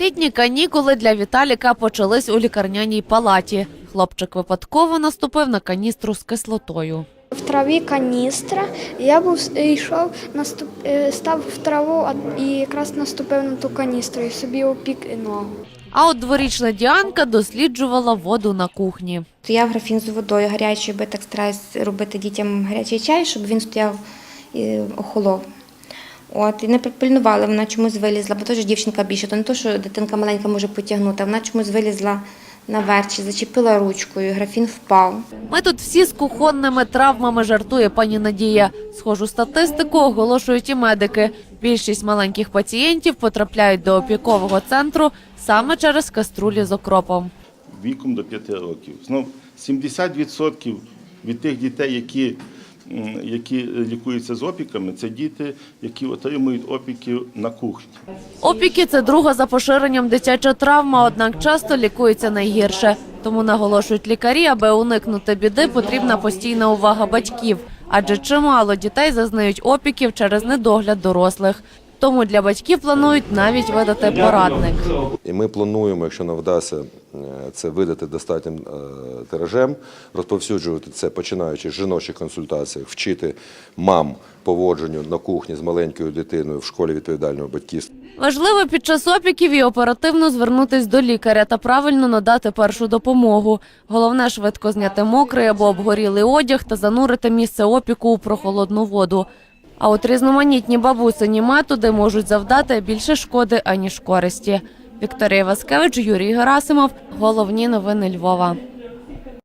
Літні канікули для Віталіка почались у лікарняній палаті. Хлопчик випадково наступив на каністру з кислотою. В траві каністра. Я був йшов, наступ, е, став в траву і якраз наступив на ту каністру і собі опік ногу. А от дворічна Діанка досліджувала воду на кухні. То я в графін з водою гарячою, я так стараюсь робити дітям гарячий чай, щоб він стояв і охолов. От, і не пильнувала, вона чомусь вилізла, бо теж дівчинка більше, то не то, що дитинка маленька може потягнути, а вона чомусь вилізла наверх, чи зачепила ручкою, графін впав. Ми тут всі з кухонними травмами жартує пані Надія. Схожу статистику оголошують і медики. Більшість маленьких пацієнтів потрапляють до опікового центру саме через каструлі з окропом. віком до 5 років. Знов 70% від тих дітей, які, які лікуються з опіками, це діти, які отримують опіки на кухні. Опіки це друга за поширенням дитяча травма, однак часто лікується найгірше. Тому наголошують лікарі, аби уникнути біди, потрібна постійна увага батьків, адже чимало дітей зазнають опіків через недогляд дорослих. Тому для батьків планують навіть видати порадник. І ми плануємо, якщо нам вдасться е, це видати достатнім е, тиражем, розповсюджувати це, починаючи з жіночих консультацій, вчити мам поводженню на кухні з маленькою дитиною в школі відповідального батьківства. Важливо під час опіків і оперативно звернутись до лікаря та правильно надати першу допомогу. Головне швидко зняти мокрий або обгорілий одяг та занурити місце опіку у прохолодну воду. А от різноманітні бабусині методи можуть завдати більше шкоди аніж користі. Вікторія Васкевич, Юрій Герасимов. Головні новини Львова.